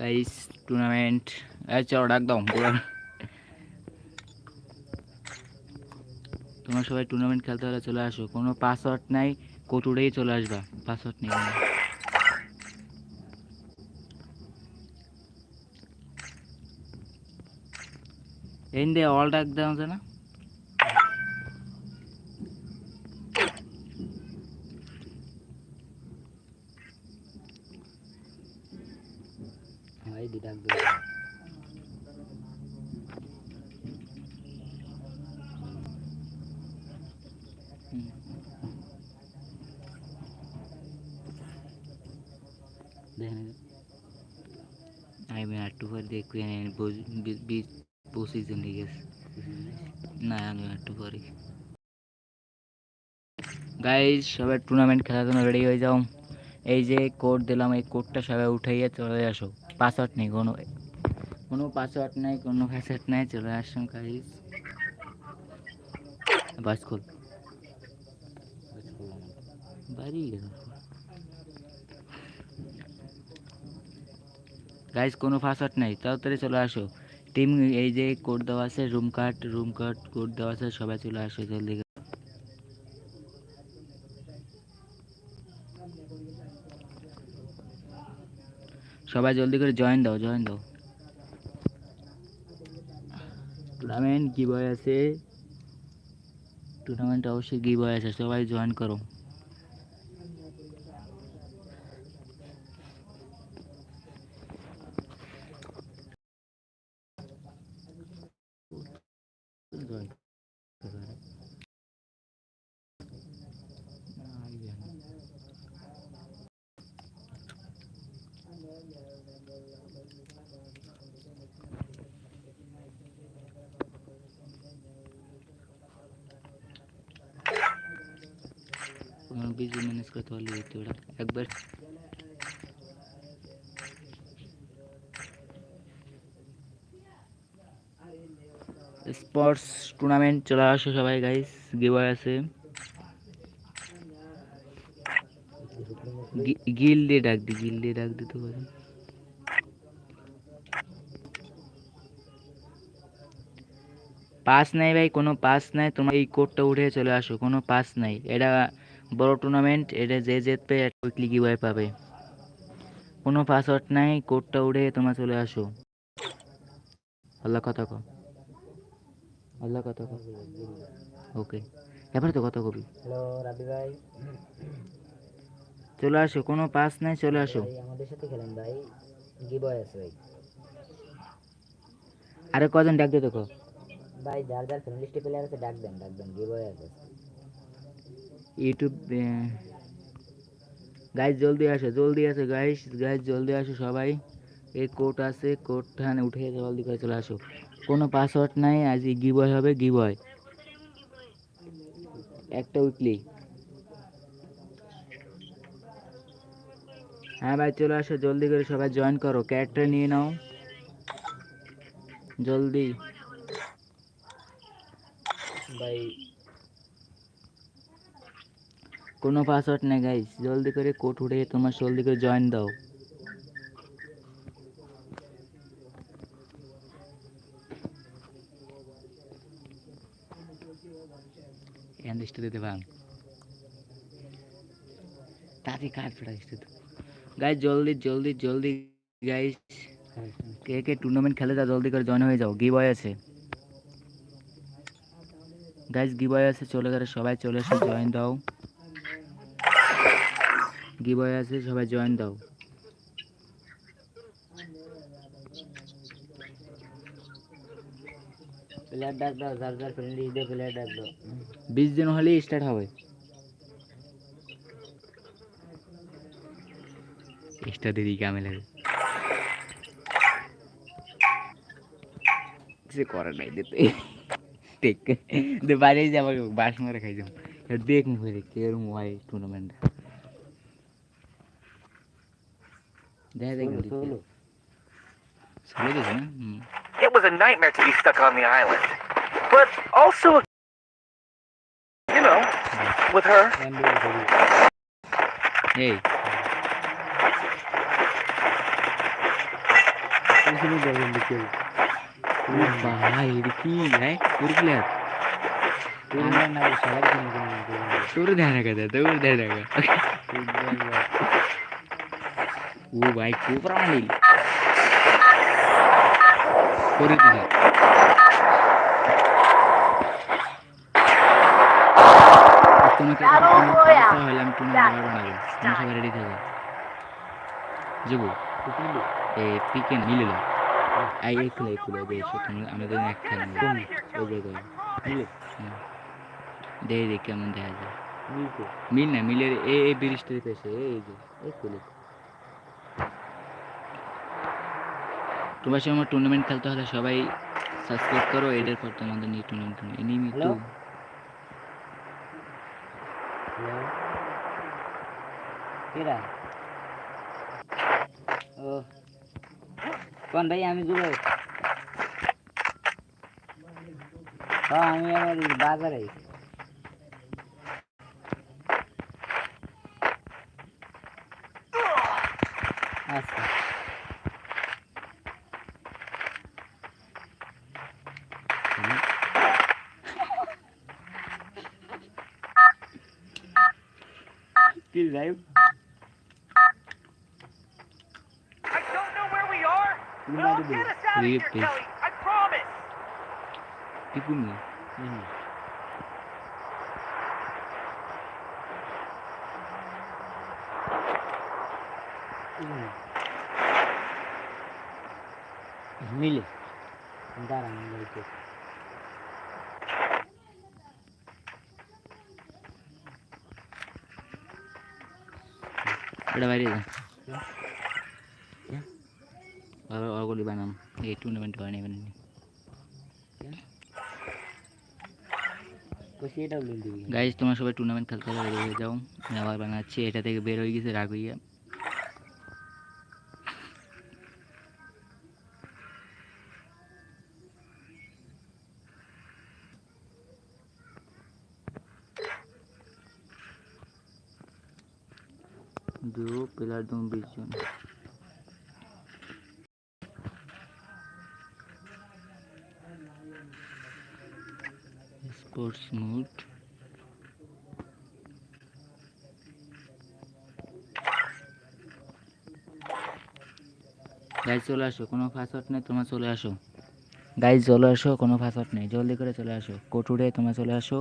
Guys tournament চলো ডাক দাও তোমরা সবাই টুর্নামেন্ট খেলতে হলে চলে আসো। কোনো পাসওয়ার্ড নাই কোটুরেই চলে আসবা। পাসওয়ার্ড নেই। এই দে অল ডাক দাও না? ভাই দি ডাক দেখেন আমি একটু পর দেখবি বীজ পঁচিশ জন গেছে না, আমি একটু পরে। গাইজ সবাই টুর্নামেন্ট খেলার জন্য রেডি হয়ে যাও। এই যে কোড দিলাম, এই কোডটা সবাই উঠাইয়ে চলে আসো। পাসওয়ার্ড নেই, কোনো কোনো পাসওয়ার্ড নেই, কোনো পাসওয়ার্ড নেই, চলে আসুন গাইজ বাস খোল বাড়ি গেল। গাইজ কোনো পাসওয়ার্ড নেই, তাড়াতাড়ি চলে আসো। টিম এই যে কোড দেওয়া আছে room card room card code দেওয়া আছে, সবাই চলে আসো জলদি করে। সবাই জলদি করে জয়েন দাও জয়েন দাও। টুর্নামেন্ট কি বয় আছে। টুর্নামেন্ট অবশ্যই কি বয় আছে, সবাই জয়েন করো পনেরো বিশ পারলে হতো ওটা একবার স্পোর্টস টুর্নামেন্ট চলে আসো সবাই গাইস গিবয় আছে গিল দিয়ে ডাক দি গিল দিয়ে ডাক দিতে পারি পাস নাই ভাই কোনো পাস নাই তোমার এই কোডটা উঠে চলে আসো কোনো পাস নাই এটা বড় টুর্নামেন্ট এটা যে জিতবে উইকলি গিভওয়ে পাবে। কোনো পাসওয়ার্ড নাই কোডটা উড়ে তোমরা চলে আসো। আল্লাহ কথা কো আল্লাহ কথা কো ওকে। এবারে তো কথা কবি। হ্যালো রাবি ভাই। চলে আসো কোনো পাস নাই চলে আসো। আমাদের সাথে খেলেন ভাই। গিবয় আছে ভাই। আরে কজন ডাক দিয়ে দেখো। ভাই যার যার ফ্রেন্ড লিস্টে প্লেয়ার আছে ডাক দেন ডাক দেন গিবয় আছে। ইউটিউব গাইজ জলদি আসো জলদি আসো গাইস গাইজ জলদি আসো সবাই। এই কোড আছে কোডটা উঠে জলদি করে চলে আসো। কোনো পাসওয়ার্ড নাই, আজ গিবয় হবে গিবয় একটা উইকলি হ্যাঁ ভাই, চলে আসো, জলদি করে সবাই জয়েন করো ক্যারেক্টার নিয়ে নাও। জলদি। ভাই কোনো পাসওয়ার্ড নেই গাইস জলদি করে কোড উঠে তোমার জলদি করে জয়েন দাও। এন্ডিস্ট দিতে পান তাড়াতাড়ি কাট ফেটা দিতে গাইস জলদি জলদি জলদি গাইস কে কে টুর্নামেন্ট খেলে যা জলদি করে জয়েন হয়ে যাও। গিবয় আছে। গাইস গিবয় আছে চলে গেলে। সবাই চলে এসে জয়েন দাও। গিবয় আছে সবাই জয়েন দাও। প্লেয়ার ডাক দাও যার যার ফ্রেন্ড লিস্ট দিয়ে প্লেয়ার ডাক দাও। বিশ দিন হলেই স্টার্ট হবে। স্টার্ট দিদি কেমন লাগে কিছু করে নাই দিতে ঠিক দে বাইরে যে আমাকে বাস মারে খাই দেখ মুখে কেরম হয় tournament It? Was a nightmare to be stuck on the island, but also, you know, with her. Hey. ಉರುದ್ಯಾನಾಗದ ಉರುದ್ಯಾನಾಗ ও ভাই এটা কি কোন প্লেয়ার তোমরা না সবাই শুনে যাবেন তোর ধ্যান রাখা দে তোর ধ্যান রাখা ও ভাই খুব রানিল করে তোমাকে হলাম তুমি আবার তুমি সবাই রেডি থাকো যাব এ পিকে আই একুলে বেশ তুমি আমাদের এক মিলে কেমন দেখা যায়। মিল। না মিলের এ ব্রিজটার পেছে এই যে এই কুলে তোমার সঙ্গে টুর্নামেন্ট খেলতে হলে সবাই সাবস্ক্রাইব করো। এদের পর তোমাদের নিয়ে টুর্নামেন্ট এনিমি? হ্যালো কেরা ও। কোন ভাই, আমি জুবে হ্যাঁ আমি আমার বাজারে। filho velho. Tudo mais do bem. Veio peixe. E comi. Uhum. Milha. Andaranga, aí, peixe. এই টুর্নামেন্ট হয় নেবেন কষি এটা বলে দিবি গাইজ তোমরা সবাই টুর্নামেন্ট খেলতে হলে রেডি হয়ে যাও আমি আবার বানাচ্ছি এটা থেকে বের হয়ে গেছে রাগ হইয়া স্পোর্টস মুড গাইজ চলে আসো, কোনো ফাঁসট নেই, তোমরা চলে আসো। গাইজ চলে আসো, কোনো ফাঁসট নেই, জলদি করে চলে আসো। কোটুরে তোমরা চলে আসো,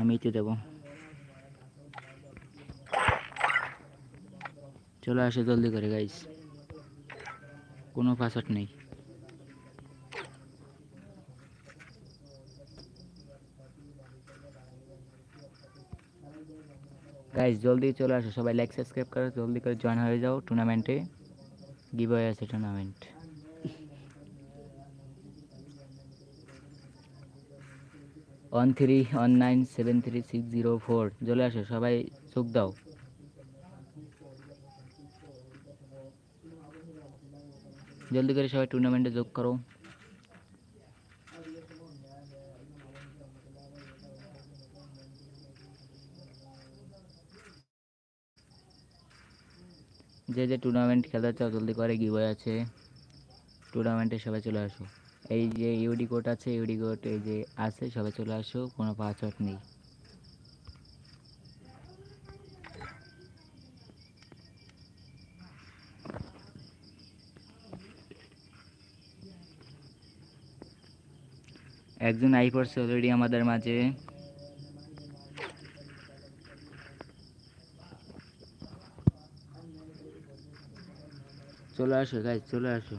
আমি ইতে দেবো। চলে আসো জলদি করে গাইজ কোনো ফাঁসট নেই। গাইজ জলদি চলে আসো, সবাই লাইক সাবস্ক্রাইব করো, জলদি করে জয়েন হয়ে যাও টুর্নামেন্টে গিভ আছে tournament one three one nine seven three six zero four চলে আসো, সবাই চোখ দাও। জলদি করে সবাই টুর্নামেন্টে যোগ করো। যে যে টুর্নামেন্ট খেলতে চাও জলদি করে গিবয় আছে। টুর্নামেন্টে সবাই চলে আসো এই যে ইউডি কোড আছে ইউডি কোড এই যে আছে, সবাই চলে আসো কোনো পাসওয়ার্ড নেই। একজন আই পড়ছে অলরেডি আমাদের মাঝে। চলে আসো গাইজ চলে আসো।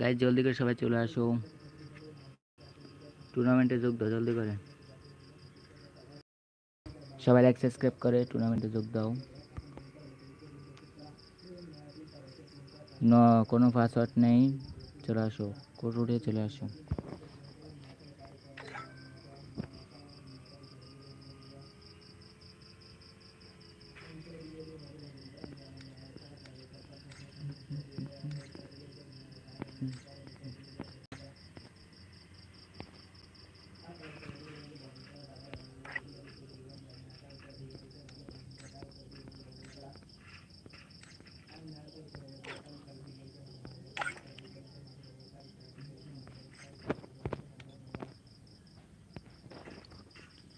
গাইজ জলদি করে সবাই চলে আসো। টুর্নামেন্টে যোগ দাও, জলদি করে। সবাই লাইক সাবস্ক্রাইব করে টুর্নামেন্টে যোগ দাও। ন, কোনো পাসওয়ার্ড নেই, চলে আসো কোড উঠে চলে আসো।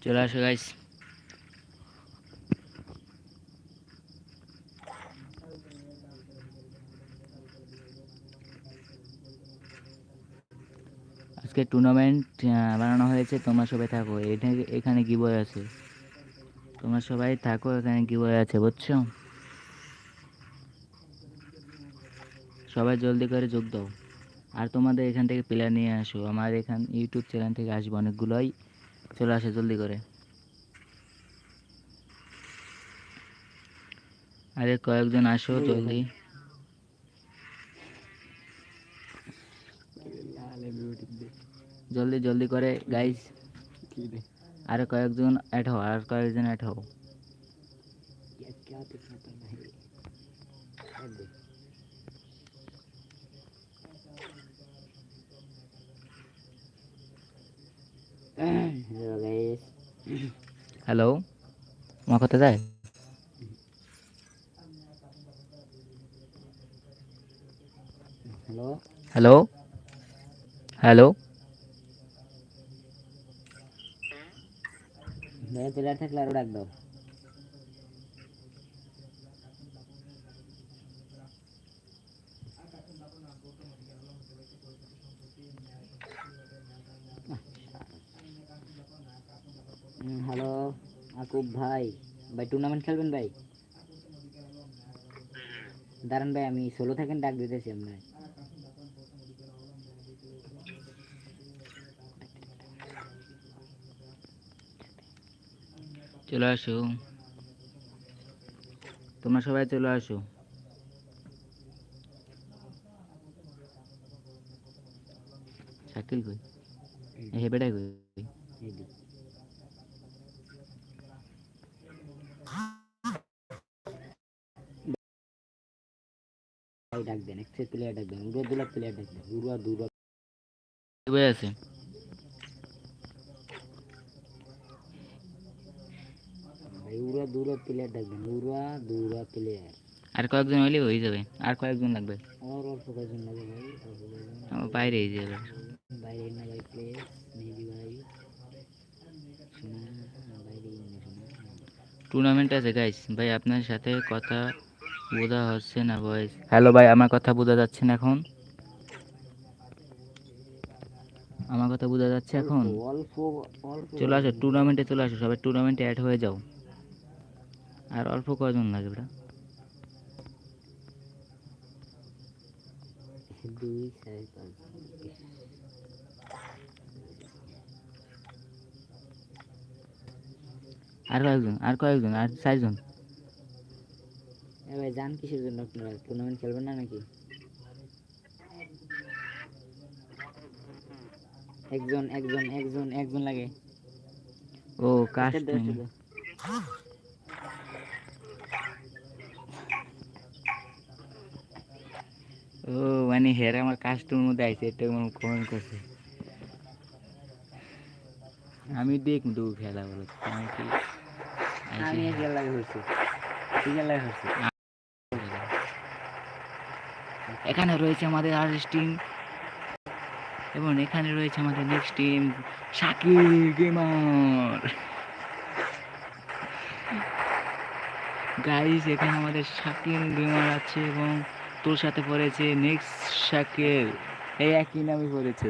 চলে আসো গাইস আজকে টুর্নামেন্ট বানানো হয়েছে। তোমরা সবাই থাকো। এখানে কি বই আছে। তোমরা সবাই থাকো, এখানে কি বই আছে, বুঝছ? সবাই জলদি করে যোগ দাও। আর তোমাদের এখান থেকে প্লেয়ার নিয়ে আসো। আমার এখান ইউটিউব চ্যানেল থেকে আসবে অনেকগুলোই। চলে আসো জলদি করে। আরে কয়েকজন আসো জলদি। জলদি জলদি করে গাইস আরে কয়েকজন অ্যাড হও আর কয়েকজন অ্যাড হও হ্যালো মা কথা যায়? হ্যালো। Hello hello. হ্যাঁ, ভাই তোরা থাকলে আরও ডাক দাও। হ্যালো আকুব ভাই। ভাই টুর্নামেন্ট খেলবেন ভাই? দাঁড়ান ভাই আমি ষোলো থাকেন ডাক দিতেছি আমরা চলে আসো। তোমরা সবাই চলে আসো। শাকিল কই? হেবেটাই কই? এই দিক। ভাই ডাক দেন এক্সেস প্লেয়ার ডাক দেন উড়া দুলা প্লেয়ার ডাক দেন উড়া দুরা বই আছে ভাই উড়া দুরা প্লেয়ার ডাক দেন উড়া দুরা প্লেয়ার আর কয়েকজন হইলে হয়ে যাবে আর কয়েকজন লাগবে আর অল্প কয়জন লাগে ভাই অল্প কয়জন আমার বাইরে এই যাবে বাইরে না ভাই প্লেস মেহেদি ভাই শোনা বাইরে না শোনা টুর্নামেন্ট আছে গাইস ভাই আপনার সাথে কথা বোঝা হচ্ছে না ভয়েস হ্যালো ভাই আমার কথা বোঝা যাচ্ছে না এখন? আমার কথা বোঝা যাচ্ছে এখন? চলে আসো টুর্নামেন্টে চলে আসো সবাই টুর্নামেন্টে অ্যাড হয়ে যাও। আর অল্প কয়জন লাগে পাঁচ আর কয়েকজন আর কয়েকজন আর চারজন। এ ভাই যান কিসের জন্য আপনারা? টুর্নামেন্ট খেলবেন না নাকি? একজন একজন একজন একজন লাগে। ও কাস্ট। ও মানে হেরে আমার কাস্টমের মধ্যে আইছে এটা আমার কমেন্ট করছে। আমি দেখব খেলা বলো। তোমার কি আমি লাগে হয়েছি লাগে হয়েছি এখানে রয়েছে আমাদের আর টিম এবং এখানে রয়েছে আমাদের next team Shakil gamer. Guys এখানে আমাদের শাকিল গেমার আছে এবং তোর সাথে পড়েছে নেক্সট শাকিল। এই একই নামে পড়েছে।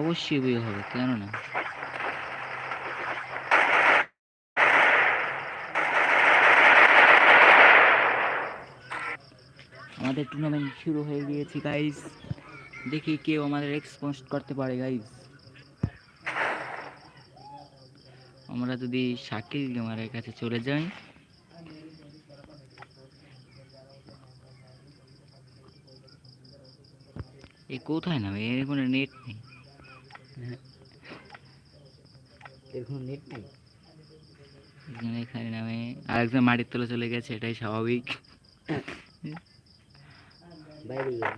অবশ্যই বিয়ে হবে কেন না আমাদের টুর্নামেন্ট শুরু হয়ে গিয়েছে গাইস দেখি কেউ আমাদের এক্সপোজ করতে পারে গাইস আমরা যদি শাকিল গেমারের কাছে চলে যাই। এ কোথায় নামে? এর কোনো নেট নেই। নেট নাই? এখানে নামে আরেকজন মাটির তলে চলে গেছে এটাই স্বাভাবিক। bari ya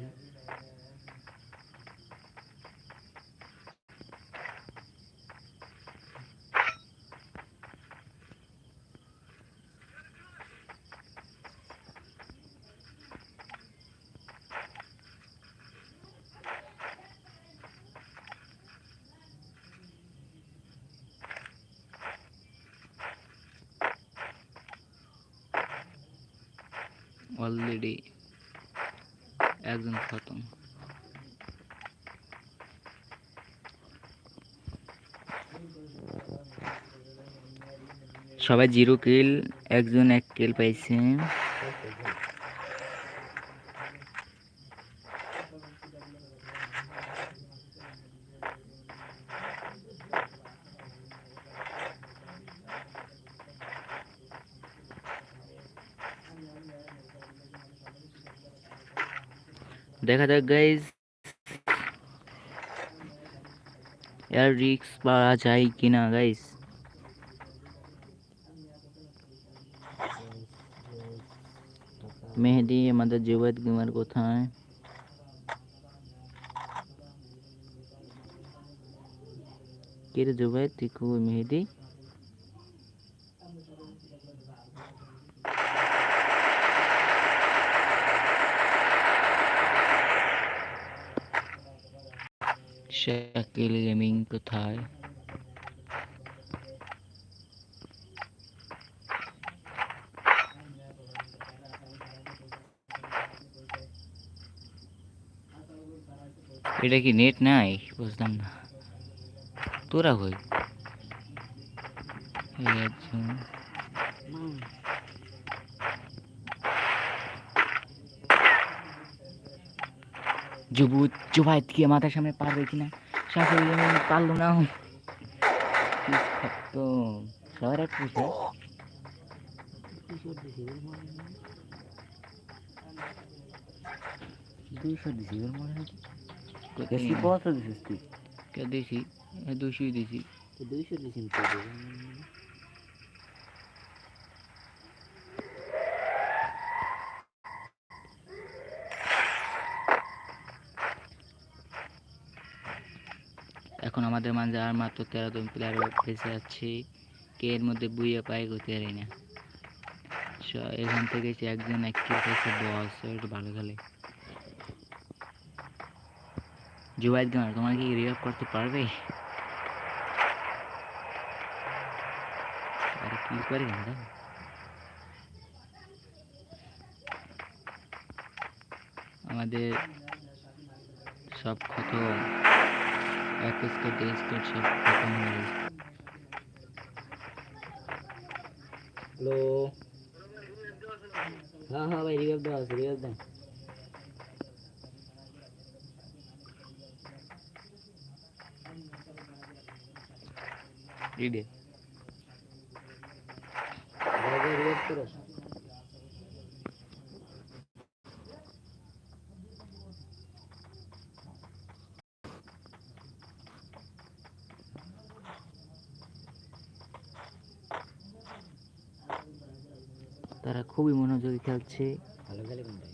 already একজন খতম। সবাই জিরো কিল একজন এক কিল পাইছে। দেখা যাক গাইজ এর রিক্স পাওয়া যায় কিনা গাইজ মেহেদি আমাদের জুবাইদ গেমার কোথায় কে রে জুবাইদ তুই কই মেহেদি শাকিল গেমিং কোথায়? এটা কি নেট নাই? বুঝলাম না। তোরা কই? একজন। জুবুত জুবাইদ কি আমাদের সামনে পারবে কিনা? গেমিং পারল না। তো সবার এক দুইশো দিছি ওর মনে হয়। কত দিছিস তুই। কে দিছি দুইশোই দিছি। দুইশো দিছিস তো এখন আমাদের মাঝে আর মাত্র তেরো জন প্লেয়ার বেঁচে আছে। কে এর মধ্যে বুইয়ে পায় করতে পারি না। এখান থেকে একজন এক কিল বস একটু ভালো খেলে। জুবাইদ গামার তোমার কি রিভাইভ করতে পারবে? আরে কি করে না দেখো আমাদের সব খতম এক স্কোর দেড় স্কোর সব খতম হয়ে গেছে হ্যালো হ্যাঁ হ্যাঁ ভাই রিভাইভ দাও রিভাইভ দাও রিডে ভাই ভাই রিভাইভ করো তারা খুবই খেলছে ভালো খেলে কোনটা?